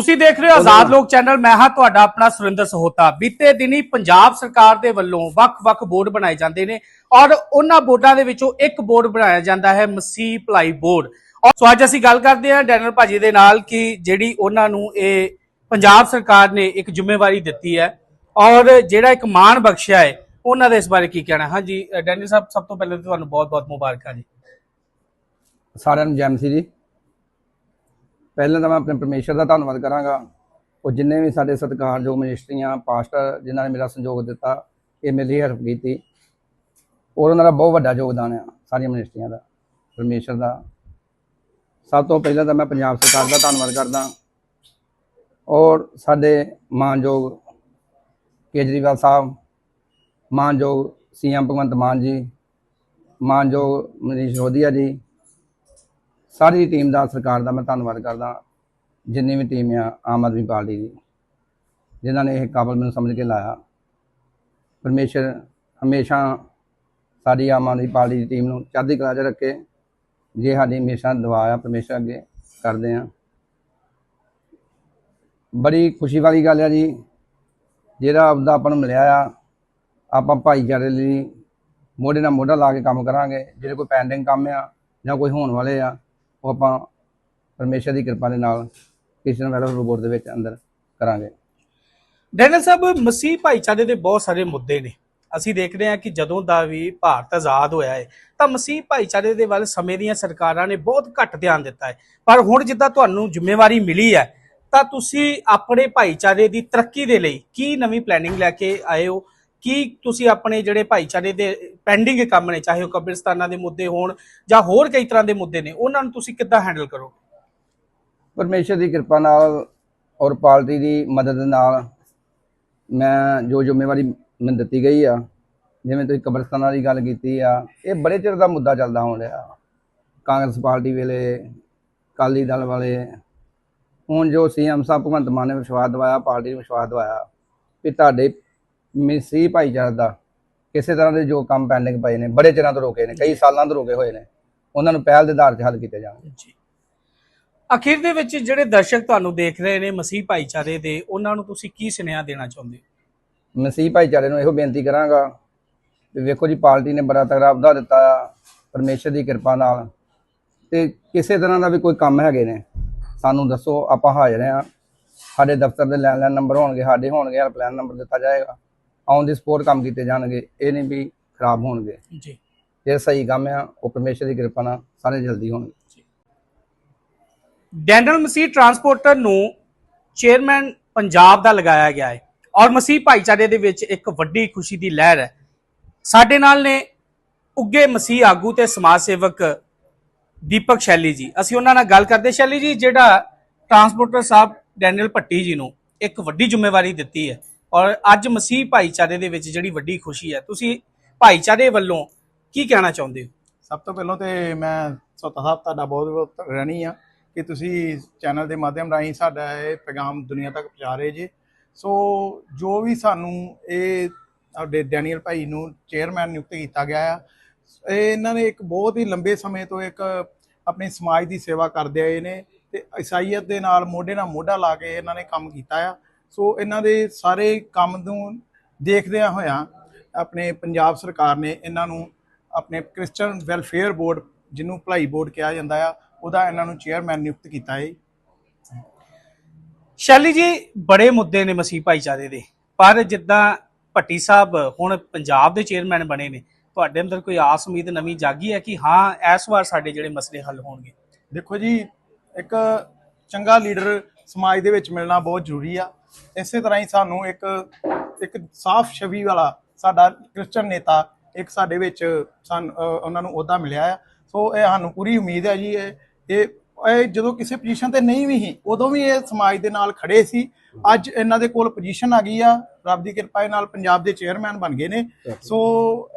ਤੁਸੀਂ ਦੇਖ ਰਹੇ ਹੋ ਆਜ਼ਾਦ ਲੋਕ ਚੈਨਲ, ਮੈਂ ਹਾਂ ਤੁਹਾਡਾ ਆਪਣਾ ਸੁਰਿੰਦਰ ਸਹੋਤਾ। ਬੀਤੇ ਦਿਨੀ ਪੰਜਾਬ ਸਰਕਾਰ ਦੇ ਵੱਲੋਂ ਵੱਖ-ਵੱਖ ਬੋਰਡ ਬਣਾਏ ਜਾਂਦੇ ਨੇ ਔਰ ਉਹਨਾਂ ਬੋਰਡਾਂ ਦੇ ਵਿੱਚੋਂ ਇੱਕ ਬੋਰਡ ਬਣਾਇਆ ਜਾਂਦਾ ਹੈ, ਮਸੀਹ ਭਲਾਈ ਬੋਰਡ। ਔਰ ਸੋ ਅੱਜ ਅਸੀਂ ਗੱਲ ਕਰਦੇ ਹਾਂ ਡੈਨਲ ਭਾਜੀ ਦੇ ਨਾਲ ਕਿ ਜਿਹੜੀ ਉਹਨਾਂ ਨੂੰ ਇਹ ਪੰਜਾਬ ਸਰਕਾਰ ਨੇ ਇੱਕ ਜ਼ਿੰਮੇਵਾਰੀ ਦਿੱਤੀ ਹੈ ਔਰ ਜਿਹੜਾ ਇੱਕ ਮਾਣ ਬਖਸ਼ਿਆ ਹੈ, ਉਹਨਾਂ ਦੇ ਇਸ ਬਾਰੇ ਕੀ ਕਹਿਣਾ ਹਾਂਜੀ ਡੈਨਲ ਸਾਹਿਬ, ਸਭ ਤੋਂ ਪਹਿਲਾਂ ਤੁਹਾਨੂੰ ਬਹੁਤ-ਬਹੁਤ ਮੁਬਾਰਕਾਂ ਜੀ। ਸਾਰਿਆਂ ਨੂੰ ਜੈਮ ਸੀ ਜੀ। ਪਹਿਲਾਂ ਤਾਂ ਮੈਂ ਆਪਣੇ ਪਰਮੇਸ਼ਰ ਦਾ ਧੰਨਵਾਦ ਕਰਾਂਗਾ। ਉਹ ਜਿੰਨੇ ਵੀ ਸਾਡੇ ਸਤਿਕਾਰਯੋਗ ਮਨਿਸਟਰੀਆਂ, ਪਾਸਟਰ ਜਿਨ੍ਹਾਂ ਨੇ ਮੇਰਾ ਸੰਯੋਗ ਦਿੱਤਾ, ਇਹ ਮੇਰੀ ਹੈਲਪ ਕੀਤੀ। ਔਰ ਉਹਨਾਂ ਦਾ ਬਹੁਤ ਵੱਡਾ ਯੋਗਦਾਨ ਆ, ਸਾਰੀਆਂ ਮਨਿਸਟਰੀਆਂ ਦਾ, ਪਰਮੇਸ਼ਰ ਦਾ। ਸਭ ਤੋਂ ਪਹਿਲਾਂ ਤਾਂ ਮੈਂ ਪੰਜਾਬ ਸਰਕਾਰ ਦਾ ਧੰਨਵਾਦ ਕਰਦਾ। ਔਰ ਸਾਡੇ ਮਾਨਯੋਗ ਕੇਜਰੀਵਾਲ ਸਾਹਿਬ, ਮਾਨਯੋਗ ਸੀਐਮ ਭਗਵੰਤ ਮਾਨ ਜੀ, ਮਾਨਯੋਗ ਮਨੀਸ਼ ਰੋਧੀਆ ਜੀ ਸਾਰੀ ਟੀਮ ਦਾ, ਸਰਕਾਰ ਦਾ ਮੈਂ ਧੰਨਵਾਦ ਕਰਦਾ। ਜਿੰਨੀ ਵੀ ਟੀਮ ਆ, ਆਮ ਆਦਮੀ ਪਾਰਟੀ ਦੀ, ਜਿਨ੍ਹਾਂ ਨੇ ਇਹ ਕਾਬਲ ਮੈਨੂੰ ਸਮਝ ਕੇ ਲਾਇਆ। ਪਰਮੇਸ਼ਰ ਹਮੇਸ਼ਾ ਸਾਡੀ ਆਮ ਆਦਮੀ ਪਾਰਟੀ ਦੀ ਟੀਮ ਨੂੰ ਚੜ੍ਹਦੀ ਕਲਾ 'ਚ ਰੱਖੇ। ਜੇ ਸਾਡੀ ਹਮੇਸ਼ਾ ਦੁਆ ਆ, ਪਰਮੇਸ਼ਰ ਅੱਗੇ ਕਰਦੇ ਆ। ਬੜੀ ਖੁਸ਼ੀ ਵਾਲੀ ਗੱਲ ਆ ਜੀ, ਜਿਹੜਾ ਆਪਦਾ ਆਪਾਂ ਨੂੰ ਮਿਲਿਆ ਆ, ਆਪਾਂ ਭਾਈਚਾਰੇ ਲਈ ਮੋਢੇ ਨਾਲ ਮੋਢਾ ਲਾ ਕੇ ਕੰਮ ਕਰਾਂਗੇ। ਜਿਹੜੇ ਕੋਈ ਪੈਂਡਿੰਗ ਕੰਮ ਆ ਜਾਂ ਕੋਈ ਹੋਣ ਵਾਲੇ ਆ ਉਹ ਆਪਾਂ ਪਰਮੇਸ਼ਰ ਦੀ ਕਿਰਪਾ ਦੇ ਨਾਲ ਕ੍ਰਿਸ਼ਨ ਵੈਲਫੇਅਰ ਬੋਰਡ ਦੇ ਵਿੱਚ ਅੰਦਰ ਕਰਾਂਗੇ। ਡੈਨਲ ਸਾਹਿਬ, ਮਸੀਹ ਭਾਈਚਾਰੇ ਦੇ ਬਹੁਤ ਸਾਰੇ ਮੁੱਦੇ ਨੇ। ਅਸੀਂ ਦੇਖਦੇ ਹਾਂ ਕਿ ਜਦੋਂ ਦਾ ਵੀ ਭਾਰਤ ਆਜ਼ਾਦ ਹੋਇਆ ਹੈ, ਤਾਂ ਮਸੀਹ ਭਾਈਚਾਰੇ ਦੇ ਵੱਲ ਸਮੇਂ ਦੀਆਂ ਸਰਕਾਰਾਂ ਨੇ ਬਹੁਤ ਘੱਟ ਧਿਆਨ ਦਿੱਤਾ ਹੈ। ਪਰ ਹੁਣ ਜਿੱਦਾਂ ਤੁਹਾਨੂੰ ਜ਼ਿੰਮੇਵਾਰੀ ਮਿਲੀ ਹੈ, ਤਾਂ ਤੁਸੀਂ ਆਪਣੇ ਭਾਈਚਾਰੇ ਦੀ ਤਰੱਕੀ ਦੇ ਲਈ ਕੀ ਨਵੀਂ ਪਲੈਨਿੰਗ ਲੈ ਕੇ ਆਏ ਹੋ? ਕੀ ਤੁਸੀਂ ਆਪਣੇ ਜਿਹੜੇ ਭਾਈਚਾਰੇ ਦੇ ਪੈਂਡਿੰਗ ਕੰਮ ਨੇ, ਚਾਹੇ ਉਹ ਕਬਰਿਸਤਾਨਾਂ ਦੇ ਮੁੱਦੇ ਹੋਣ ਜਾਂ ਹੋਰ ਕਈ ਤਰ੍ਹਾਂ ਦੇ ਮੁੱਦੇ ਨੇ, ਉਹਨਾਂ ਨੂੰ ਤੁਸੀਂ ਕਿੱਦਾਂ ਹੈਂਡਲ ਕਰੋਗੇ? ਪਰਮੇਸ਼ਰ ਦੀ ਕਿਰਪਾ ਨਾਲ ਔਰ ਪਾਰਟੀ ਦੀ ਮਦਦ ਨਾਲ ਮੈਂ ਜੋ ਜ਼ਿੰਮੇਵਾਰੀ ਮੈਨੂੰ ਦਿੱਤੀ ਗਈ ਆ, ਜਿਵੇਂ ਤੁਸੀਂ ਕਬਰਸਤਾਨਾਂ ਦੀ ਗੱਲ ਕੀਤੀ ਆ, ਇਹ ਬੜੇ ਚਿਰ ਦਾ ਮੁੱਦਾ ਚੱਲਦਾ ਹੋਣ ਰਿਹਾ ਕਾਂਗਰਸ ਪਾਰਟੀ ਵੇਲੇ ਕਾਲੀ ਦਲ ਵਾਲੇ, ਹੁਣ ਜੋ ਸੀਐਮ ਸਾਹਿਬ ਭਗਵੰਤ ਮਾਨ ਨੇ ਵਿਸ਼ਵਾਸ ਦਵਾਇਆ, ਪਾਰਟੀ ਨੂੰ ਵਿਸ਼ਵਾਸ ਦਵਾਇਆ ਕਿ ਤੁਹਾਡੇ ਮਿਸਰੀ ਭਾਈਚਾਰੇ ਦਾ ਕਿਸੇ ਤਰ੍ਹਾਂ ਦੇ ਜੋ ਕੰਮ ਪੈਂਡਿੰਗ ਪਏ ਨੇ ਬੜੇ ਚਿਰਾਂ ਤੋਂ ਰੋਕੇ ਨੇ ਕਈ ਸਾਲਾਂ ਤੋਂ ਰੋਕੇ ਹੋਏ ਨੇ ਉਹਨਾਂ ਨੂੰ ਪਹਿਲ ਦੇ ਆਧਾਰ 'ਤੇ ਹੱਲ ਕੀਤੇ ਜਾਣਗੇ। ਜੀ। ਅਖੀਰ ਦੇ ਵਿੱਚ ਜਿਹੜੇ ਦਰਸ਼ਕ ਤੁਹਾਨੂੰ ਦੇਖ ਰਹੇ ਨੇ ਮਸੀਹ ਭਾਈਚਾਰੇ ਦੇ ਉਹਨਾਂ ਨੂੰ ਤੁਸੀਂ ਕੀ ਸੁਨੇਹਾ ਦੇਣਾ ਚਾਹੁੰਦੇ ਹੋ? ਮਸੀਹ ਭਾਈਚਾਰੇ ਨੂੰ ਇਹੋ ਬੇਨਤੀ ਕਰਾਂਗਾ ਵੀ ਵੇਖੋ ਜੀ ਪਾਰਟੀ ਨੇ ਬੜਾ ਤਗੜਾ ਅਹੁਦਾ ਦਿੱਤਾ ਪਰਮੇਸ਼ਰ ਦੀ ਕਿਰਪਾ ਨਾਲ। ਤੇ ਕਿਸੇ ਤਰ੍ਹਾਂ ਦਾ ਵੀ ਕੋਈ ਕੰਮ ਹੈਗੇ ਨੇ ਸਾਨੂੰ ਦੱਸੋ ਆਪਾਂ ਹਾਜ਼ਰ ਆ ਸਾਡੇ ਦਫ਼ਤਰ ਦੇ ਲੈਂਡਲਾਈਨ ਨੰਬਰ ਹੋਣਗੇ ਸਾਡੇ ਹੋਣਗੇ ਹੈਲਪਲਾਈਨ ਨੰਬਰ ਦਿੱਤਾ ਜਾਏਗਾ। ਔਨ ਦੀ ਸਪੋਰਟ ਕੰਮ ਕੀਤੇ ਜਾਣਗੇ ਇਹ ਨਹੀਂ ਵੀ ਖਰਾਬ ਹੋਣਗੇ। ਜੀ। ਜੇ ਸਹੀ ਕੰਮ ਆ ਉਹ ਪਰਮੇਸ਼ਰ ਦੀ ਕਿਰਪਾ ਨਾਲ ਸਾਰੇ ਜਲਦੀ ਹੋਣਗੇ। ਡੈਂਡਲ ਮਸੀਹ ਟਰਾਂਸਪੋਰਟਰ ਨੂੰ ਚੇਅਰਮੈਨ ਪੰਜਾਬ ਦਾ ਲਗਾਇਆ ਗਿਆ ਹੈ ਔਰ ਮਸੀਹ ਭਾਈਚਾਰੇ ਦੇ ਵਿੱਚ ਇੱਕ ਵੱਡੀ ਖੁਸ਼ੀ ਦੀ ਲਹਿਰ ਹੈ। ਸਾਡੇ ਨਾਲ ਨੇ ਉੱਗੇ ਮਸੀਹ ਆਗੂ ਤੇ ਸਮਾਜ ਸੇਵਕ ਦੀਪਕ ਸ਼ੈਲੀ ਜੀ। ਅਸੀਂ ਉਹਨਾਂ ਨਾਲ ਗੱਲ ਕਰਦੇ ਸ਼ੈਲੀ ਜੀ ਜਿਹੜਾ ਟਰਾਂਸਪੋਰਟਰ ਸਾਹਿਬ ਡੈਨੀਅਲ ਭੱਟੀ ਜੀ ਨੂੰ ਇੱਕ ਵੱਡੀ ਜ਼ਿੰਮੇਵਾਰੀ ਦਿੱਤੀ ਹੈ। ਔਰ ਅੱਜ ਮਸੀਹ ਭਾਈਚਾਰੇ ਦੇ ਵਿੱਚ ਜਿਹੜੀ ਵੱਡੀ ਖੁਸ਼ੀ ਹੈ, ਤੁਸੀਂ ਭਾਈਚਾਰੇ ਵੱਲੋਂ ਕੀ ਕਹਿਣਾ ਚਾਹੁੰਦੇ ਹੋ? ਸਭ ਤੋਂ ਪਹਿਲਾਂ ਤੇ ਮੈਂ ਸੋਤਾ ਸਾਹਿਬ, ਤੁਹਾਡਾ ਬਹੁਤ ਬਹੁਤ ਰਹਿਣੀ ਆ ਕਿ ਤੁਸੀਂ ਚੈਨਲ ਦੇ ਮਾਧਿਅਮ ਰਾਹੀਂ ਸਾਡਾ ਇਹ ਪੈਗਾਮ ਦੁਨੀਆ ਤੱਕ ਪਹੁੰਚਾ ਰਹੇ ਜੇ। ਸੋ ਜੋ ਵੀ ਸਾਨੂੰ ਇਹ ਸਾਡੇ ਡੈਨੀਅਲ ਭਾਈ ਨੂੰ ਚੇਅਰਮੈਨ ਨਿਯੁਕਤ ਕੀਤਾ ਗਿਆ ਆ ਇਹਨਾਂ ਨੇ ਇੱਕ ਬਹੁਤ ਹੀ ਲੰਬੇ ਸਮੇਂ ਤੋਂ ਇੱਕ ਆਪਣੇ ਸਮਾਜ ਦੀ ਸੇਵਾ ਕਰਦੇ ਆਏ ਨੇ ਤੇ ਇਸਾਈਅਤ ਦੇ ਨਾਲ ਮੋਢੇ ਨਾਲ ਮੋਢਾ ਲਾ ਕੇ ਇਹਨਾਂ ਨੇ ਕੰਮ ਕੀਤਾ ਆ। ਸੋ ਇਹਨਾਂ ਦੇ ਸਾਰੇ ਕੰਮ ਨੂੰ ਦੇਖਦਿਆਂ ਹੋਇਆਂ ਆਪਣੇ ਪੰਜਾਬ ਸਰਕਾਰ ਨੇ ਇਹਨਾਂ ਨੂੰ ਆਪਣੇ ਕ੍ਰਿਸਚੀਅਨ ਵੈਲਫੇਅਰ ਬੋਰਡ, ਜਿਹਨੂੰ ਭਲਾਈ ਬੋਰਡ ਕਿਹਾ ਜਾਂਦਾ ਆ, ਉਹਦਾ ਇਹਨਾਂ ਨੂੰ ਚੇਅਰਮੈਨ ਨਿਯੁਕਤ ਕੀਤਾ ਹੈ ਸ਼ੈਲੀ ਜੀ, ਬੜੇ ਮੁੱਦੇ ਨੇ ਮਸੀਹ ਭਾਈਚਾਰੇ ਦੇ, ਪਰ ਜਿੱਦਾਂ ਭੱਟੀ ਸਾਹਿਬ ਹੁਣ ਪੰਜਾਬ ਦੇ ਚੇਅਰਮੈਨ ਬਣੇ ਨੇ, ਤੁਹਾਡੇ ਅੰਦਰ ਕੋਈ ਆਸ ਉਮੀਦ ਨਵੀਂ ਜਾਗੀ ਹੈ ਕਿ ਹਾਂ, ਇਸ ਵਾਰ ਸਾਡੇ ਜਿਹੜੇ ਮਸਲੇ ਹੱਲ ਹੋਣਗੇ? ਦੇਖੋ ਜੀ, ਇੱਕ ਚੰਗਾ ਲੀਡਰ ਸਮਾਜ ਦੇ ਵਿੱਚ ਮਿਲਣਾ ਬਹੁਤ ਜ਼ਰੂਰੀ ਆ। ਇਸੇ ਤਰ੍ਹਾਂ ਹੀ ਸਾਨੂੰ ਇੱਕ ਇੱਕ ਸਾਫ਼ ਛਵੀ ਵਾਲਾ ਸਾਡਾ ਕ੍ਰਿਸਚਨ ਨੇਤਾ, ਇੱਕ ਸਾਡੇ ਵਿੱਚ ਸਾਨੂੰ ਉਹਨਾਂ ਨੂੰ ਅਹੁਦਾ ਮਿਲਿਆ ਆ। ਸੋ ਇਹ ਸਾਨੂੰ ਪੂਰੀ ਉਮੀਦ ਹੈ ਜੀ, ਇਹ ਇਹ ਇਹ ਜਦੋਂ ਕਿਸੇ ਪੋਜੀਸ਼ਨ ਤੇ ਨਹੀਂ ਵੀ ਸੀ, ਉਦੋਂ ਵੀ ਇਹ ਸਮਾਜ ਦੇ ਨਾਲ ਖੜੇ ਸੀ। ਅੱਜ ਇਹਨਾਂ ਦੇ ਕੋਲ ਪੋਜੀਸ਼ਨ ਆ ਗਈ ਆ। ਰੱਬ ਦੀ ਕਿਰਪਾ ਦੇ ਨਾਲ ਪੰਜਾਬ ਦੇ ਚੇਅਰਮੈਨ ਬਣ ਗਏ ਨੇ। ਸੋ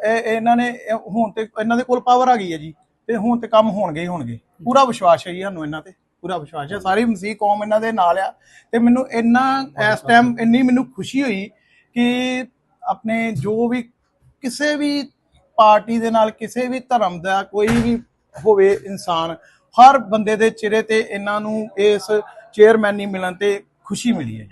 ਇਹ, ਇਹਨਾਂ ਨੇ ਹੁਣ ਤੇ, ਇਹਨਾਂ ਦੇ ਕੋਲ ਪਾਵਰ ਆ ਗਈ ਹੈ ਜੀ। ਤੇ ਹੁਣ ਤੇ ਕੰਮ ਹੋਣਗੇ ਹੀ ਹੋਣਗੇ। ਪੂਰਾ ਵਿਸ਼ਵਾਸ ਹੈ ਜੀ ਸਾਨੂੰ ਇਹਨਾਂ ਤੇ। ਪੂਰਾ ਵਿਸ਼ਵਾਸ ਹੈ, ਸਾਰੀ ਮਸੀਹ ਕੌਮ ਇਹਨਾਂ ਦੇ ਨਾਲ ਆ। ਤੇ ਮੈਨੂੰ ਇੰਨਾ ਇਸ ਟਾਈਮ ਇੰਨੀ ਮੈਨੂੰ ਖੁਸ਼ੀ ਹੋਈ ਕਿ ਆਪਣੇ ਜੋ ਵੀ ਕਿਸੇ ਵੀ ਪਾਰਟੀ ਦੇ ਨਾਲ, ਕਿਸੇ ਵੀ ਧਰਮ ਦਾ ਕੋਈ ਵੀ ਹੋਵੇ ਇਨਸਾਨ, ਹਰ ਬੰਦੇ ਦੇ ਚਿਹਰੇ ਤੇ ਇਹਨਾਂ ਨੂੰ ਇਸ ਚੇਅਰਮੈਨੀ ਮਿਲਣ ਤੇ ਖੁਸ਼ੀ ਮਿਲੀ ਹੈ।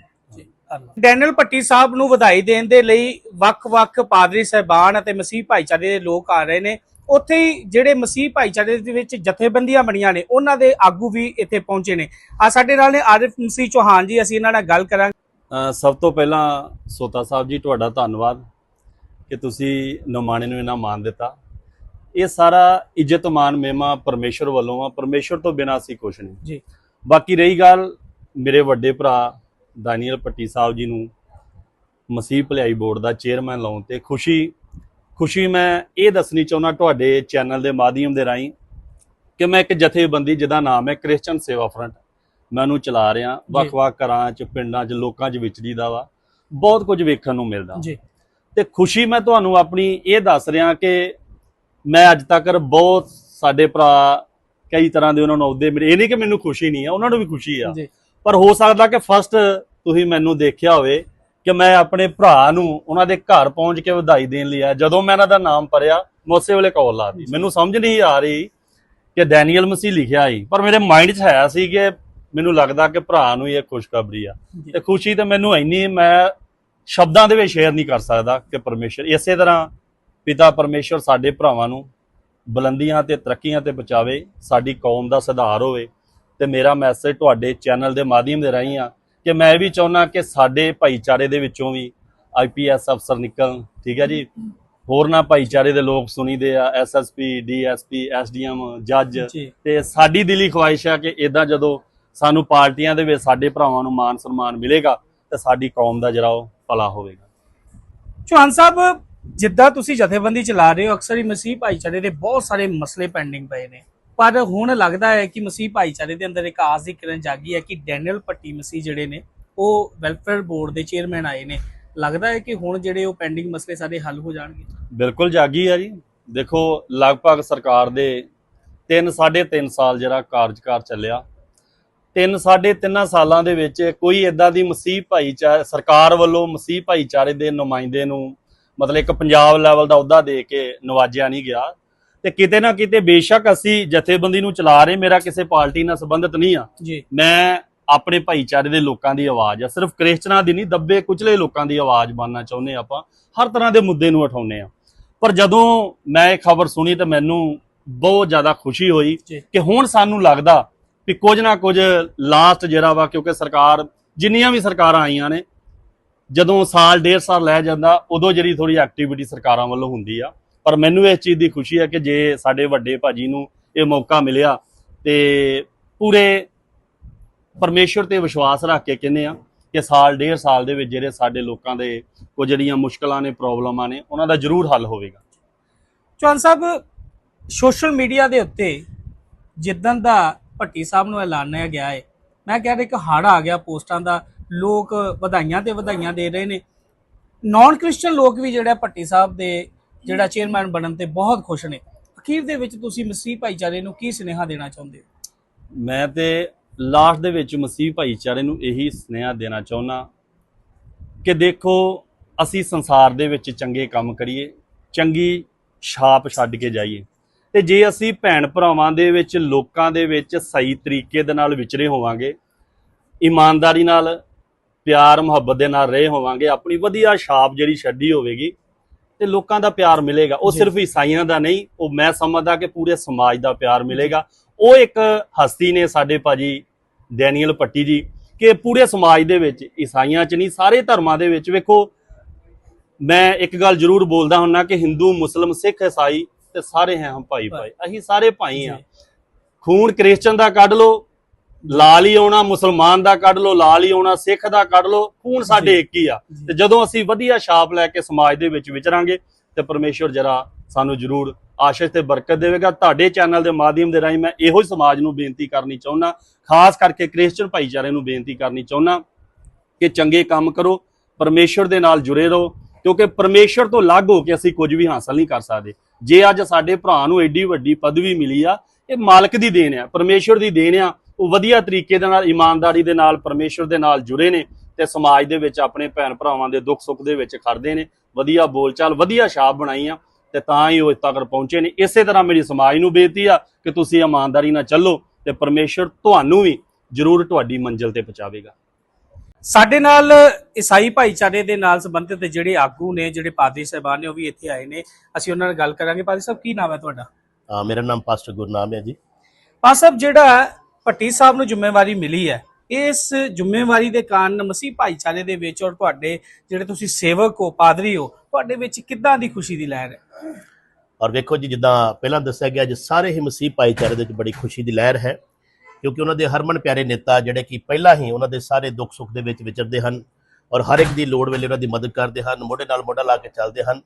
ਡੈਨਲ ਡੈਨੀਅਲ ਭੱਟੀ ਸਾਹਿਬ ਨੂੰ ਵਧਾਈ ਦੇਣ ਦੇ ਲਈ ਵੱਖ-ਵੱਖ ਪਾਦਰੀ ਸਹਿਬਾਨ ਅਤੇ ਮਸੀਹ ਭਾਈਚਾਰੇ ਦੇ ਲੋਕ ਆ ਰਹੇ ਨੇ। ਉੱਥੇ ਹੀ ਜਿਹੜੇ ਮਸੀਹ ਭਾਈਚਾਰੇ ਦੇ ਵਿੱਚ ਜਥੇਬੰਦੀਆਂ ਬਣੀਆਂ ਨੇ ਉਹਨਾਂ ਦੇ ਆਗੂ ਵੀ ਇੱਥੇ ਪਹੁੰਚੇ ਨੇ। ਆ ਸਾਡੇ ਨਾਲ ਨੇ ਆਰਿਫ ਮਸੀਹ ਚੌਹਾਨ ਜੀ ਅਸੀਂ ਇਹਨਾਂ ਨਾਲ ਗੱਲ ਕਰਾਂਗੇ। ਸਭ ਤੋਂ ਪਹਿਲਾਂ ਸੋਤਾ ਸਾਹਿਬ ਜੀ ਤੁਹਾਡਾ ਧੰਨਵਾਦ ਕਿ ਤੁਸੀਂ ਨਮਾਣੇ ਨੂੰ ਇਹਨਾਂ ਮਾਨ ਦਿੱਤਾ। ਇਹ ਸਾਰਾ ਇੱਜ਼ਤ ਮਾਨ ਮਹਿਮਾ ਪਰਮੇਸ਼ਰ ਵੱਲੋਂ ਆ। ਪਰਮੇਸ਼ਰ ਤੋਂ ਬਿਨਾਂ ਅਸੀਂ ਕੁਛ ਨਹੀਂ। ਜੀ। ਬਾਕੀ ਰਹੀ ਗੱਲ ਮੇਰੇ ਵੱਡੇ ਭਰਾ ਦਾਨੀਅਲ ਪੱਟੀ ਸਾਹਿਬ ਜੀ ਨੂੰ ਮਸੀਹ ਭਲਾਈ ਬੋਰਡ ਦਾ ਚੇਅਰਮੈਨ ਲਾਉਣ ਤੇ ਖੁਸ਼ੀ ਖੁਸ਼ੀ ਮੈਂ ਇਹ ਦੱਸਣੀ ਚਾਹੁੰਦਾ ਤੁਹਾਡੇ ਚੈਨਲ ਦੇ ਮਾਧਿਅਮ ਦੇ ਰਾਹੀਂ ਕਿ ਮੈਂ ਇੱਕ ਜਥੇਬੰਦੀ ਜਿਹਦਾ ਨਾਮ ਹੈ ਕ੍ਰਿਸਚੀਅਨ ਸੇਵਾ ਫਰੰਟ। ਮੈਂ ਉਹਨੂੰ ਚਲਾ ਰਿਹਾ ਵੱਖ-ਵੱਖ ਘਰਾਂ 'ਚ ਪਿੰਡਾਂ 'ਚ ਲੋਕਾਂ 'ਚ ਵਿਚਰੀਦਾ ਵਾ। ਬਹੁਤ ਕੁਝ ਵੇਖਣ ਨੂੰ ਮਿਲਦਾ। ਜੀ। ਤੇ ਖੁਸ਼ੀ ਮੈਂ ਤੁਹਾਨੂੰ ਆਪਣੀ ਇਹ ਦੱਸ ਰਿਹਾ ਕਿ ਮੈਂ ਅੱਜ ਤੱਕ ਬਹੁਤ ਸਾਡੇ ਭਰਾ ਕਈ ਤਰ੍ਹਾਂ ਦੇ ਉਹਨਾਂ ਨੂੰ ਅਹੁਦੇ ਮਿਲੇ। ਇਹ ਨਹੀਂ ਕਿ ਮੈਨੂੰ ਖੁਸ਼ੀ ਨਹੀਂ ਆ ਉਹਨਾਂ ਨੂੰ ਵੀ ਖੁਸ਼ੀ ਆ। ਪਰ ਹੋ ਸਕਦਾ ਕਿ ਫਸਟ ਤੁਸੀਂ ਮੈਨੂੰ ਦੇਖਿਆ ਹੋਵੇ ਕਿ ਮੈਂ ਆਪਣੇ ਭਰਾ ਨੂੰ ਉਹਨਾਂ ਦੇ ਘਰ ਪਹੁੰਚ ਕੇ ਵਧਾਈ ਦੇਣ ਲਈ ਆਇਆ। ਜਦੋਂ ਮੈਂ ਇਹਨਾਂ ਦਾ ਨਾਮ ਪੜਿਆ ਮੈਂ ਉਸੇ ਵੇਲੇ ਕਾਲ ਲਾਤੀ ਮੈਨੂੰ ਸਮਝ ਨਹੀਂ ਆ ਰਹੀ ਕਿ ਡੈਨੀਅਲ ਮਸੀਹ ਲਿਖਿਆ ਹੀ ਪਰ ਮੇਰੇ ਮਾਈਂਡ 'ਚ ਹੈ ਸੀ ਕਿ ਮੈਨੂੰ ਲੱਗਦਾ ਕਿ ਭਰਾ ਨੂੰ ਇਹ ਖੁਸ਼ਖਬਰੀ ਆ। ਤੇ ਖੁਸ਼ੀ ਤੇ ਮੈਨੂੰ ਇੰਨੀ ਮੈਂ ਸ਼ਬਦਾਂ ਦੇ ਵਿੱਚ ਸ਼ੇਅਰ ਨਹੀਂ ਕਰ ਸਕਦਾ ਕਿ ਪਰਮੇਸ਼ਰ ਇਸੇ ਤਰ੍ਹਾਂ ਪਿਤਾ ਪਰਮੇਸ਼ਰ ਸਾਡੇ ਭਰਾਵਾਂ ਨੂੰ ਬੁਲੰਦੀਆਂ ਤੇ ਤਰੱਕੀਆਂ ਤੇ ਪਹੁੰਚਾਵੇ ਸਾਡੀ ਕੌਮ ਦਾ ਸੁਧਾਰ ਹੋਵੇ ਤੇ ਮੇਰਾ ਮੈਸੇਜ ਤੁਹਾਡੇ ਚੈਨਲ ਦੇ ਮਾਧਿਅਮ ਦੇ ਰਾਹੀਂ ਆ। ਕਿ ਮੈਂ ਵੀ ਚਾਹੁੰਦਾ ਕਿ ਸਾਡੇ ਭਾਈਚਾਰੇ ਦੇ ਵਿੱਚੋਂ ਵੀ ਆਈਪੀਐਸ ਅਫਸਰ ਨਿਕਲਣ ਠੀਕ ਹੈ ਜੀ? ਹੋਰਨਾਂ ਭਾਈਚਾਰੇ ਦੇ ਲੋਕ ਸੁਣੀਦੇ ਆ ਐਸਐਸਪੀ ਡੀਐਸਪੀ ਐਸਡੀਐਮ ਜੱਜ ਤੇ ਸਾਡੀ ਦਿਲੀ ਖੁਆਇਸ਼ ਆ ਕਿ ਇਦਾਂ ਜਦੋਂ ਸਾਨੂੰ ਪਾਰਟੀਆਂ ਦੇ ਵਿੱਚ ਸਾਡੇ ਭਰਾਵਾਂ ਨੂੰ ਮਾਨ ਸਨਮਾਨ ਮਿਲੇਗਾ ਤੇ ਸਾਡੀ ਕੌਮ ਦਾ ਜਿਹੜਾ ਉਹ ਭਲਾ ਹੋਵੇਗਾ। ਚੌਹਾਨ ਸਾਹਿਬ ਜਿੱਦਾਂ ਤੁਸੀਂ ਜਥੇਬੰਦੀ ਚਲਾ ਰਹੇ ਹੋ ਅਕਸਰ ਹੀ ਮਸੀਹ ਭਾਈਚਾਰੇ ਦੇ ਬਹੁਤ ਸਾਰੇ ਮਸਲੇ ਪੈਂਡਿੰਗ ਪਏ ਨੇ। ਪਰ ਹੁਣ ਲੱਗਦਾ ਹੈ ਕਿ ਮਸੀਹ ਭਾਈਚਾਰੇ ਦੇ ਅੰਦਰ ਇੱਕ ਆਸ ਦੀ ਕਿਰਨ ਜਾਗੀ ਹੈ ਕਿ ਡੈਨੀਅਲ ਭੱਟੀ ਮਸੀਹ ਜਿਹੜੇ ਨੇ, ਉਹ ਵੈਲਫੇਅਰ ਬੋਰਡ ਦੇ ਚੇਅਰਮੈਨ ਆਏ ਨੇ। ਲੱਗਦਾ ਹੈ ਕਿ ਹੁਣ ਜਿਹੜੇ ਉਹ ਪੈਂਡਿੰਗ ਮਸਲੇ ਸਾਡੇ ਹੱਲ ਹੋ ਜਾਣਗੇ? ਬਿਲਕੁਲ ਜਾਗੀ ਆ ਜੀ। ਦੇਖੋ, ਲਗਭਗ ਸਰਕਾਰ ਦੇ 3 3.5 ਸਾਲ ਜਿਹੜਾ ਕਾਰਜਕਾਰ ਚੱਲਿਆ 3 3.5 ਸਾਲਾਂ ਦੇ ਵਿੱਚ ਕੋਈ ਇਦਾਂ ਦੀ ਮਸੀਹ ਭਾਈਚਾਰੇ ਸਰਕਾਰ ਵੱਲੋਂ ਮਸੀਹ ਭਾਈਚਾਰੇ ਦੇ ਨੁਮਾਇੰਦੇ ਨੂੰ ਮਤਲਬ ਇੱਕ ਪੰਜਾਬ ਲੈਵਲ ਦਾ ਅਹੁਦਾ ਦੇ ਕੇ ਨਵਾਜਿਆ ਨਹੀਂ ਗਿਆ। ਤੇ ਕਿਤੇ ਨਾ ਕਿਤੇ ਬੇਸ਼ੱਕ ਅਸੀਂ ਜਥੇਬੰਦੀ ਨੂੰ ਚਲਾ ਰਹੇ ਮੇਰਾ ਕਿਸੇ ਪਾਰਟੀ ਨਾਲ ਸੰਬੰਧਿਤ ਨਹੀਂ ਆ। ਜੀ। ਮੈਂ ਆਪਣੇ ਭਾਈਚਾਰੇ ਦੇ ਲੋਕਾਂ ਦੀ ਆਵਾਜ਼ ਆ ਸਿਰਫ ਕ੍ਰਿਸਚਨਾਂ ਦੀ ਨਹੀਂ ਦੱਬੇ ਕੁਚਲੇ ਲੋਕਾਂ ਦੀ ਆਵਾਜ਼ ਬਣਨਾ ਚਾਹੁੰਦੇ ਆਪਾਂ ਹਰ ਤਰ੍ਹਾਂ ਦੇ ਮੁੱਦੇ ਨੂੰ ਉਠਾਉਂਦੇ ਆ। ਪਰ ਜਦੋਂ ਮੈਂ ਇਹ ਖਬਰ ਸੁਣੀ ਤਾਂ ਮੈਨੂੰ ਬਹੁਤ ਜ਼ਿਆਦਾ ਖੁਸ਼ੀ ਹੋਈ। ਕਿ ਹੁਣ ਸਾਨੂੰ ਲੱਗਦਾ ਵੀ ਕੁਝ ਨਾ ਕੁਝ ਲਾਸਟ ਜਿਹੜਾ ਵਾ ਕਿਉਂਕਿ ਸਰਕਾਰ ਜਿੰਨੀਆਂ ਵੀ ਸਰਕਾਰਾਂ ਆਈਆਂ ਨੇ ਜਦੋਂ ਸਾਲ ਡੇਢ ਸਾਲ ਲੈ ਜਾਂਦਾ ਉਦੋਂ ਜਿਹੜੀ ਥੋੜੀ ਐਕਟੀਵਿਟੀ ਸਰਕਾਰਾਂ ਵੱਲੋਂ ਹੁੰਦੀ ਆ। ਪਰ ਮੈਨੂੰ ਇਸ ਚੀਜ਼ ਦੀ ਖੁਸ਼ੀ ਹੈ ਕਿ ਜੇ ਸਾਡੇ ਵੱਡੇ ਭਾਜੀ ਨੂੰ ਇਹ ਮੌਕਾ ਮਿਲਿਆ ਤੇ ਪੂਰੇ ਪਰਮੇਸ਼ਰ ਤੇ ਵਿਸ਼ਵਾਸ ਰੱਖ ਕੇ ਕਹਿੰਦੇ ਆ ਕਿ ਸਾਲ, ਡੇਢ ਸਾਲ ਦੇ ਵਿੱਚ ਜਿਹੜੇ ਸਾਡੇ ਲੋਕਾਂ ਦੇ ਕੁਝ ਜਿਹੜੀਆਂ ਮੁਸ਼ਕਲਾਂ ਨੇ, ਪ੍ਰੋਬਲਮਾਂ ਨੇ, ਉਹਨਾਂ ਦਾ ਜ਼ਰੂਰ ਹੱਲ ਹੋਵੇਗਾ। ਚੌਹਾਨ ਸਾਹਿਬ, ਸੋਸ਼ਲ ਮੀਡੀਆ ਦੇ ਉੱਤੇ ਜਿੱਦਣ ਦਾ ਭੱਟੀ ਸਾਹਿਬ ਨੂੰ ਐਲਾਨਿਆ ਗਿਆ ਹੈ ਮੈਂ ਕਹਿ ਰਿਹਾ ਇੱਕ ਹੜ ਆ ਗਿਆ ਪੋਸਟਾਂ ਦਾ, ਲੋਕ ਵਧਾਈਆਂ ਤੇ ਵਧਾਈਆਂ ਦੇ ਰਹੇ ਨੇ। ਨਾਨ ਕ੍ਰਿਸਚੀਅਨ ਲੋਕ ਵੀ ਜਿਹੜਾ ਭੱਟੀ ਸਾਹਿਬ ਦੇ ਜਿਹੜਾ ਚੇਅਰਮੈਨ ਬਣਨ ਤੇ ਬਹੁਤ ਖੁਸ਼ ਨੇ। ਅਖੀਰ ਦੇ ਵਿੱਚ ਤੁਸੀਂ ਮਸੀਹ ਭਾਈਚਾਰੇ ਨੂੰ ਕੀ ਸੁਨੇਹਾ ਦੇਣਾ ਚਾਹੁੰਦੇ ਹੋ? ਮੈਂ ਤੇ ਲਾਸਟ ਦੇ ਵਿੱਚ ਮਸੀਹ ਭਾਈਚਾਰੇ ਨੂੰ ਇਹੀ ਸੁਨੇਹਾ ਦੇਣਾ ਚਾਹੁੰਦਾ ਕਿ ਦੇਖੋ, ਅਸੀਂ ਸੰਸਾਰ ਦੇ ਵਿੱਚ ਚੰਗੇ ਕੰਮ ਕਰੀਏ, ਚੰਗੀ ਛਾਪ ਛੱਡ ਕੇ ਜਾਈਏ। ਤੇ ਜੇ ਅਸੀਂ ਭੈਣ ਭਰਾਵਾਂ ਦੇ ਵਿੱਚ, ਲੋਕਾਂ ਦੇ ਵਿੱਚ ਸਹੀ ਤਰੀਕੇ ਦੇ ਨਾਲ ਵਿਚਰੇ ਹੋਵਾਂਗੇ, ਇਮਾਨਦਾਰੀ ਨਾਲ, ਪਿਆਰ ਮੁਹੱਬਤ ਦੇ ਨਾਲ ਰਹੇ ਹੋਵਾਂਗੇ, ਆਪਣੀ ਵਧੀਆ ਛਾਪ ਜਿਹੜੀ ਛੱਡੀ ਹੋਵੇਗੀ ਤੇ ਲੋਕਾਂ ਦਾ ਪਿਆਰ ਮਿਲੇਗਾ। ਉਹ। ਸਿਰਫ ਈਸਾਈਆਂ ਦਾ ਨਹੀਂ ਉਹ ਮੈਂ ਸਮਝਦਾ ਕਿ ਪੂਰੇ ਸਮਾਜ ਦਾ ਪਿਆਰ ਮਿਲੇਗਾ। ਉਹ ਇੱਕ ਹਸਤੀ ਨੇ ਸਾਡੇ ਭਾਜੀ ਡੈਨੀਅਲ ਪੱਟੀ ਜੀ ਕਿ ਪੂਰੇ ਸਮਾਜ ਦੇ ਵਿੱਚ ਈਸਾਈਆਂ 'ਚ ਨਹੀਂ ਸਾਰੇ ਧਰਮਾਂ ਦੇ ਵਿੱਚ। ਵੇਖੋ ਮੈਂ ਇੱਕ ਗੱਲ ਜ਼ਰੂਰ ਬੋਲਦਾ ਹੁੰਨਾ ਕਿ ਹਿੰਦੂ ਮੁਸਲਮ ਸਿੱਖ ਈਸਾਈ ਤੇ ਸਾਰੇ ਹੈ ਹਮ ਭਾਈ ਭਾਈ। ਅਸੀਂ ਸਾਰੇ ਭਾਈ ਆ ਖੂਨ ਕ੍ਰਿਸਚਨ ਦਾ ਕੱਢ ਲਓ ਲਾਲ ਹੀ ਆਉਣਾ ਮੁਸਲਮਾਨ ਦਾ ਕੱਢ ਲਓ ਲਾਲ ਹੀ ਆਉਣਾ ਸਿੱਖ ਦਾ ਕੱਢ ਲਓ ਖੂਨ ਸਾਡੇ ਇੱਕ ਹੀ ਆ। ਤੇ ਜਦੋਂ ਅਸੀਂ ਵਧੀਆ ਛਾਪ ਲੈ ਕੇ ਸਮਾਜ ਦੇ ਵਿੱਚ ਵਿਚਰਾਂਗੇ ਤੇ ਪਰਮੇਸ਼ਵਰ ਜਰਾ ਸਾਨੂੰ ਜ਼ਰੂਰ ਆਸ਼ੀਸ਼ ਤੇ ਬਰਕਤ ਦੇਵੇਗਾ। ਤੁਹਾਡੇ ਚੈਨਲ ਦੇ ਮਾਧਿਅਮ ਦੇ ਰਾਹੀਂ ਮੈਂ ਇਹੋ ਹੀ ਸਮਾਜ ਨੂੰ ਬੇਨਤੀ ਕਰਨੀ ਚਾਹੁੰਦਾ ਖਾਸ ਕਰਕੇ ਕ੍ਰਿਸਚੀਅਨ ਭਾਈਚਾਰੇ ਨੂੰ ਬੇਨਤੀ ਕਰਨੀ ਚਾਹੁੰਦਾ ਕਿ ਚੰਗੇ ਕੰਮ ਕਰੋ ਪਰਮੇਸ਼ਵਰ ਦੇ ਨਾਲ ਜੁੜੇ ਰਹੋ ਕਿਉਂਕਿ ਪਰਮੇਸ਼ਵਰ ਤੋਂ ਅਲੱਗ ਹੋ ਕੇ ਅਸੀਂ ਕੁਝ ਵੀ ਹਾਸਲ ਨਹੀਂ ਕਰ ਸਕਦੇ। ਜੇ ਅੱਜ ਸਾਡੇ ਭਰਾ ਨੂੰ ਐਡੀ ਵੱਡੀ ਪਦਵੀ ਮਿਲੀ ਆ ਇਹ ਮਾਲਕ ਦੀ ਦੇਣ ਆ ਪਰਮੇਸ਼ਵਰ ਦੀ ਦੇਣ ਆ ਉਹ ਵਧੀਆ ਤਰੀਕੇ ਦੇ ਨਾਲ ਇਮਾਨਦਾਰੀ ਦੇ ਨਾਲ ਪਰਮੇਸ਼ਵਰ ਦੇ ਨਾਲ ਜੁੜੇ ਨੇ ਤੇ ਸਮਾਜ ਦੇ ਵਿੱਚ ਆਪਣੇ ਭੈਣ ਭਰਾਵਾਂ ਦੇ ਦੁੱਖ ਸੁੱਖ ਦੇ ਵਿੱਚ ਖੜਦੇ ਨੇ। ਵਧੀਆ ਬੋਲਚਾਲ ਵਧੀਆ ਛਾਪ ਬਣਾਈ ਆ ਤੇ ਤਾਂ ਹੀ ਉਹ ਇੱਥੇ ਤੱਕ ਪਹੁੰਚੇ ਨੇ। ਇਸੇ ਤਰ੍ਹਾਂ ਮੇਰੀ ਸਮਾਜ ਨੂੰ ਬੇਨਤੀ ਆ ਕਿ ਤੁਸੀਂ ਇਮਾਨਦਾਰੀ ਨਾਲ ਚੱਲੋ ਤੇ ਪਰਮੇਸ਼ਵਰ ਤੁਹਾਨੂੰ ਵੀ ਜ਼ਰੂਰ ਤੁਹਾਡੀ ਮੰਜ਼ਿਲ ਤੇ ਪਹੁੰਚਾਵੇਗਾ। ਸਾਡੇ ਨਾਲ ਈਸਾਈ ਭਾਈਚਾਰੇ ਦੇ ਨਾਲ ਸੰਬੰਧਿਤ ਜਿਹੜੇ ਆਗੂ ਨੇ ਜਿਹੜੇ ਪਾਦਰੀ ਸਾਹਿਬਾਨ ਨੇ ਉਹ ਵੀ ਇੱਥੇ ਆਏ ਨੇ। ਅਸੀਂ ਉਹਨਾਂ ਨਾਲ ਗੱਲ ਕਰਾਂਗੇ। ਪਾਦਰੀ ਸਾਹਿਬ ਕੀ ਨਾਮ ਹੈ ਤੁਹਾਡਾ? ਮੇਰਾ ਨਾਮ ਪਾਸਟਰ ਗੁਰਨਾਮ ਹੈ ਜੀ। ਪਾਦਰੀ ਸਾਹਿਬ ਜਿਹੜਾ ਭੱਟੀ ਸਾਹਿਬ ਨੂੰ ਜ਼ਿੰਮੇਵਾਰੀ ਮਿਲੀ ਹੈ। ਇਸ ਜ਼ਿੰਮੇਵਾਰੀ ਦੇ ਕਾਰਨ ਮਸੀਹ ਭਾਈਚਾਰੇ ਦੇ ਵਿੱਚ ਔਰ ਤੁਹਾਡੇ ਜਿਹੜੇ ਤੁਸੀਂ ਸੇਵਕ ਹੋ, ਪਾਦਰੀ ਹੋ, ਤੁਹਾਡੇ ਵਿੱਚ ਕਿੱਦਾਂ ਦੀ ਖੁਸ਼ੀ ਦੀ ਲਹਿਰ ਹੈ? ਔਰ ਵੇਖੋ ਜੀ, ਜਿੱਦਾਂ ਪਹਿਲਾਂ ਦੱਸਿਆ ਗਿਆ, ਅੱਜ ਸਾਰੇ ਹੀ ਮਸੀਹ ਭਾਈਚਾਰੇ ਦੇ ਵਿੱਚ ਬੜੀ ਖੁਸ਼ੀ ਦੀ ਲਹਿਰ ਹੈ। ਕਿਉਂਕਿ ਉਹਨਾਂ ਦੇ ਹਰਮਨ ਪਿਆਰੇ ਨੇਤਾ ਜਿਹੜੇ ਕਿ ਪਹਿਲਾਂ ਹੀ ਉਹਨਾਂ ਦੇ ਸਾਰੇ ਦੁੱਖ ਸੁੱਖ ਦੇ ਵਿੱਚ ਵਿਚਰਦੇ ਹਨ ਔਰ ਹਰ ਇੱਕ ਦੀ ਲੋੜ ਵੇਲੇ ਉਹਨਾਂ ਦੀ ਮਦਦ ਕਰਦੇ ਹਨ, ਮੋਢੇ ਨਾਲ ਮੋਢਾ ਲਾ ਕੇ ਚੱਲਦੇ ਹਨ।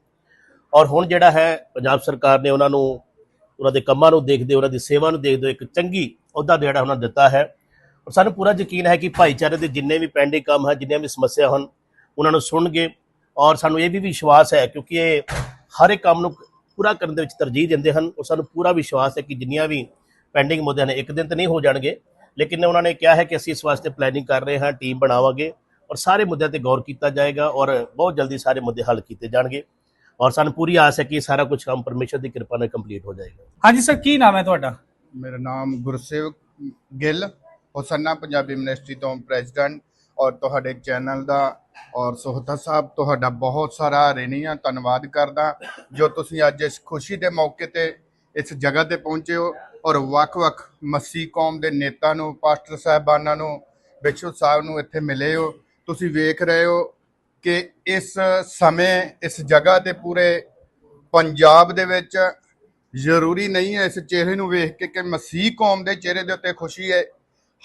ਔਰ ਹੁਣ ਜਿਹੜਾ ਹੈ, ਪੰਜਾਬ ਸਰਕਾਰ ਨੇ ਉਹਨਾਂ ਨੂੰ ਉਹਨਾਂ ਦੇ ਕੰਮਾਂ ਨੂੰ ਦੇਖਦੇ, ਉਹਨਾਂ ਦੀ ਸੇਵਾ ਨੂੰ ਦੇਖਦੇ ਹੋਏ ਇੱਕ ਚੰਗੀ ਅਹੁਦਾ ਜਿਹੜਾ ਉਹਨਾਂ ਨੂੰ ਦਿੱਤਾ ਹੈ। ਔਰ ਸਾਨੂੰ ਪੂਰਾ ਯਕੀਨ ਹੈ ਕਿ ਭਾਈਚਾਰੇ ਦੇ ਜਿੰਨੇ ਵੀ ਪੈਂਡਿੰਗ ਕੰਮ ਹੈ, ਜਿੰਨੀਆਂ ਵੀ ਸਮੱਸਿਆ ਹਨ, ਉਹਨਾਂ ਨੂੰ ਸੁਣਨਗੇ। ਔਰ ਸਾਨੂੰ ਇਹ ਵੀ ਵਿਸ਼ਵਾਸ ਹੈ ਕਿਉਂਕਿ ਇਹ ਹਰ ਇੱਕ ਕੰਮ ਨੂੰ ਪੂਰਾ ਕਰਨ ਦੇ ਵਿੱਚ ਤਰਜੀਹ ਦਿੰਦੇ ਹਨ। ਔਰ ਸਾਨੂੰ ਪੂਰਾ ਵਿਸ਼ਵਾਸ ਹੈ ਕਿ ਜਿੰਨੀਆਂ ਵੀ ਪੈਂਡਿੰਗ ਮੁੱਦੇ ਨੇ ਇੱਕ ਦਿਨ ਤਾਂ ਨਹੀਂ ਹੋ ਜਾਣਗੇ, ਲੇਕਿਨ ਉਹਨਾਂ ਨੇ ਕਿਹਾ ਹੈ ਕਿ ਅਸੀਂ ਇਸ ਵਾਸਤੇ ਪਲੈਨਿੰਗ ਕਰ ਰਹੇ ਹਾਂ ਟੀਮ ਬਣਾਵਾਂਗੇ ਔਰ ਸਾਰੇ ਮੁੱਦਿਆਂ ਤੇ ਗੌਰ ਕੀਤਾ ਜਾਏਗਾ ਔਰ ਬਹੁਤ ਜਲਦੀ ਸਾਰੇ ਮੁੱਦੇ ਹੱਲ ਕੀਤੇ ਜਾਣਗੇ। ਔਰ ਸਾਨੂੰ ਪੂਰੀ ਆਸ ਹੈ ਕਿ ਇਹ ਸਾਰਾ ਕੁਝ ਕੰਮ ਪਰਮੇਸ਼ਰ ਦੀ ਕਿਰਪਾ ਨਾਲ ਕੰਪਲੀਟ ਹੋ ਜਾਏਗਾ। ਹਾਂਜੀ ਸਰ ਕੀ ਨਾਮ ਹੈ ਤੁਹਾਡਾ? ਮੇਰਾ ਨਾਮ ਗੁਰਸੇਵਕ ਗਿੱਲ ਹੋਸੰਨਾ ਪੰਜਾਬੀ ਮਿਨਿਸਟਰੀ ਤੋਂ ਪ੍ਰੈਜ਼ੀਡੈਂਟ ਔਰ ਤੁਹਾਡੇ ਚੈਨਲ ਦਾ ਔਰ ਸੋਹਤਾ ਸਾਹਿਬ ਤੁਹਾਡਾ ਬਹੁਤ ਸਾਰਾ ਰੇਨੀਆਂ ਧੰਨਵਾਦ ਕਰਦਾ। ਜੋ ਤੁਸੀਂ ਅੱਜ ਇਸ ਖੁਸ਼ੀ ਦੇ ਮੌਕੇ ਤੇ ਇਸ ਜਗ੍ਹਾ ਤੇ ਪਹੁੰਚੇ ਹੋ ਔਰ ਵੱਖ-ਵੱਖ ਮਸੀਹ ਕੌਮ ਦੇ ਨੇਤਾ ਨੂੰ ਪਾਸਟਰ ਸਾਹਿਬਾਨਾਂ ਨੂੰ ਬਿਸ਼ਪ ਸਾਹਿਬ ਨੂੰ ਇੱਥੇ ਮਿਲੇ ਹੋ ਤੁਸੀਂ ਵੇਖ ਰਹੇ ਹੋ ਕਿ ਇਸ ਸਮੇਂ, ਇਸ ਜਗ੍ਹਾ ਤੇ ਪੂਰੇ ਪੰਜਾਬ ਦੇ ਵਿੱਚ ਜ਼ਰੂਰੀ ਨਹੀਂ ਹੈ ਇਸ ਚਿਹਰੇ ਨੂੰ ਵੇਖ ਕੇ ਕਿ ਮਸੀਹ ਕੌਮ ਦੇ ਚਿਹਰੇ ਦੇ ਉੱਤੇ ਖੁਸ਼ੀ ਹੈ।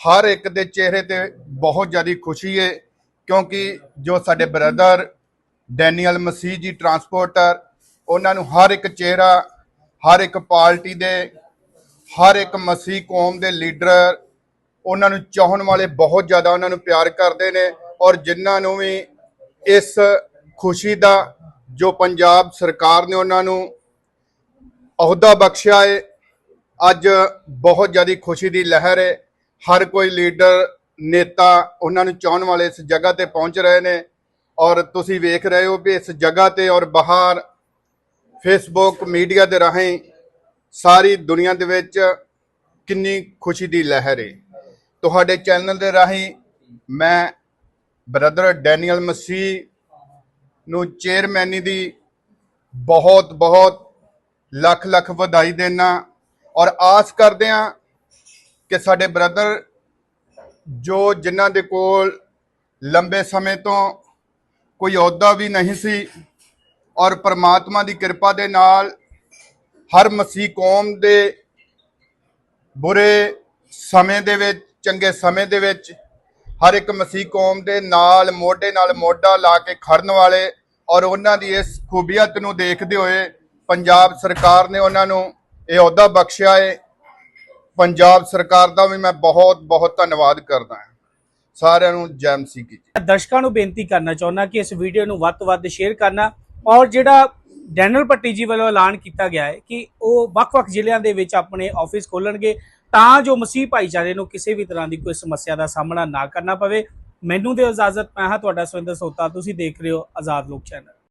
ਹਰ ਇੱਕ ਦੇ ਚਿਹਰੇ ਤੇ ਬਹੁਤ ਜ਼ਿਆਦਾ ਖੁਸ਼ੀ ਹੈ ਕਿਉਂਕਿ ਜੋ ਸਾਡੇ ਬ੍ਰਦਰ ਡੈਨੀਅਲ ਮਸੀਹ ਜੀ ਟਰਾਂਸਪੋਰਟਰ, ਉਹਨਾਂ ਨੂੰ ਹਰ ਇੱਕ ਚਿਹਰਾ, ਹਰ ਇੱਕ ਪਾਰਟੀ ਦੇ, ਹਰ ਇੱਕ ਮਸੀਹ ਕੌਮ ਦੇ ਲੀਡਰ, ਉਹਨਾਂ ਨੂੰ ਚਾਹਣ ਵਾਲੇ ਬਹੁਤ ਜ਼ਿਆਦਾ ਉਹਨਾਂ ਨੂੰ ਪਿਆਰ ਕਰਦੇ ਨੇ ਔਰ ਜਿਨ੍ਹਾਂ ਨੂੰ ਵੀ ਇਸ ਖੁਸ਼ੀ ਦਾ ਜੋ ਪੰਜਾਬ ਸਰਕਾਰ ਨੇ ਉਹਨਾਂ ਨੂੰ ਅਹੁਦਾ ਬਖਸ਼ਿਆ ਹੈ ਅੱਜ ਬਹੁਤ ਜ਼ਿਆਦਾ ਖੁਸ਼ੀ ਦੀ ਲਹਿਰ ਹੈ ਹਰ ਕੋਈ ਲੀਡਰ, ਨੇਤਾ ਉਹਨਾਂ ਨੂੰ ਚਾਹਣ ਵਾਲੇ ਇਸ ਜਗ੍ਹਾ ਤੇ ਪਹੁੰਚ ਰਹੇ ਨੇ। ਔਰ ਤੁਸੀਂ ਵੇਖ ਰਹੇ ਹੋ ਵੀ ਇਸ ਜਗ੍ਹਾ ਤੇ ਔਰ ਬਾਹਰ ਫੇਸਬੁੱਕ ਮੀਡੀਆ ਦੇ ਰਾਹੀਂ ਸਾਰੀ ਦੁਨੀਆ ਦੇ ਵਿੱਚ ਕਿੰਨੀ ਖੁਸ਼ੀ ਦੀ ਲਹਿਰ ਹੈ ਤੁਹਾਡੇ ਚੈਨਲ ਦੇ ਰਾਹੀਂ ਮੈਂ ਬ੍ਰਦਰ ਡੈਨੀਅਲ ਮਸੀਹ ਨੂੰ ਚੇਅਰਮੈਨੀ ਦੀ ਬਹੁਤ ਬਹੁਤ ਲੱਖ ਲੱਖ ਵਧਾਈ ਦੇਣਾ ਔਰ ਆਸ ਕਰਦੇ ਹਾਂ ਕਿ ਸਾਡੇ ਬ੍ਰਦਰ ਜੋ ਜਿਨ੍ਹਾਂ ਦੇ ਕੋਲ ਲੰਬੇ ਸਮੇਂ ਤੋਂ ਕੋਈ ਅਹੁਦਾ ਵੀ ਨਹੀਂ ਸੀ ਔਰ ਪ੍ਰਮਾਤਮਾ ਦੀ ਕਿਰਪਾ ਦੇ ਨਾਲ ਹਰ ਮਸੀਹ ਕੌਮ ਦੇ ਬੁਰੇ ਸਮੇਂ ਦੇ ਵਿੱਚ, ਚੰਗੇ ਸਮੇਂ ਦੇ ਵਿੱਚ ਹਰ ਇੱਕ ਮਸੀਹ ਕੌਮ ਦੇ ਨਾਲ, ਮੋਢੇ ਨਾਲ ਮੋਢਾ ਲਾ ਕੇ ਖੜਨ ਵਾਲੇ ਔਰ ਉਹਨਾਂ ਦੀ ਇਸ ਖੂਬੀਅਤ ਨੂੰ ਦੇਖਦੇ ਹੋਏ ਪੰਜਾਬ ਸਰਕਾਰ ਨੇ ਉਹਨਾਂ ਨੂੰ ਇਹ ਅਹੁਦਾ ਬਖਸ਼ਿਆ ਹੈ ਪੰਜਾਬ ਸਰਕਾਰ ਦਾ ਵੀ ਮੈਂ ਬਹੁਤ ਬਹੁਤ ਧੰਨਵਾਦ ਕਰਦਾ ਹਾਂ। ਸਾਰਿਆਂ ਨੂੰ ਜੈ ਮਸੀਹ ਕੀ ਦਰਸ਼ਕਾਂ ਨੂੰ ਬੇਨਤੀ ਕਰਨਾ ਚਾਹੁੰਦਾ ਕਿ ਇਸ ਵੀਡੀਓ ਨੂੰ ਵੱਧ ਤੋਂ ਵੱਧ ਸ਼ੇਅਰ ਕਰਨਾ ਔਰ ਜਿਹੜਾ ਡੈਨਲ ਪੱਟੀ ਜੀ ਵੱਲੋਂ ਐਲਾਨ ਕੀਤਾ ਗਿਆ ਹੈ ਕਿ ਉਹ ਵੱਖ-ਵੱਖ ਜ਼ਿਲ੍ਹਿਆਂ ਦੇ ਵਿੱਚ ਆਪਣੇ ਆਫਿਸ ਖੋਲਣਗੇ। ਤਾਂ ਜੋ ਮਸੀਹ ਭਾਈਚਾਰੇ ਨੂੰ ਕਿਸੇ ਵੀ ਤਰ੍ਹਾਂ ਦੀ ਕੋਈ ਸਮੱਸਿਆ ਦਾ ਸਾਹਮਣਾ ਨਾ ਕਰਨਾ ਪਵੇ। ਮੈਨੂੰ ਦਿਓ ਇਜਾਜ਼ਤ, ਮੈਂ ਹਾਂ ਤੁਹਾਡਾ ਸੁਰਿੰਦਰ ਸੋਤਾ। ਤੁਸੀਂ ਦੇਖ ਰਹੇ ਹੋ ਆਜ਼ਾਦ ਲੋਕ ਚੈਨਲ।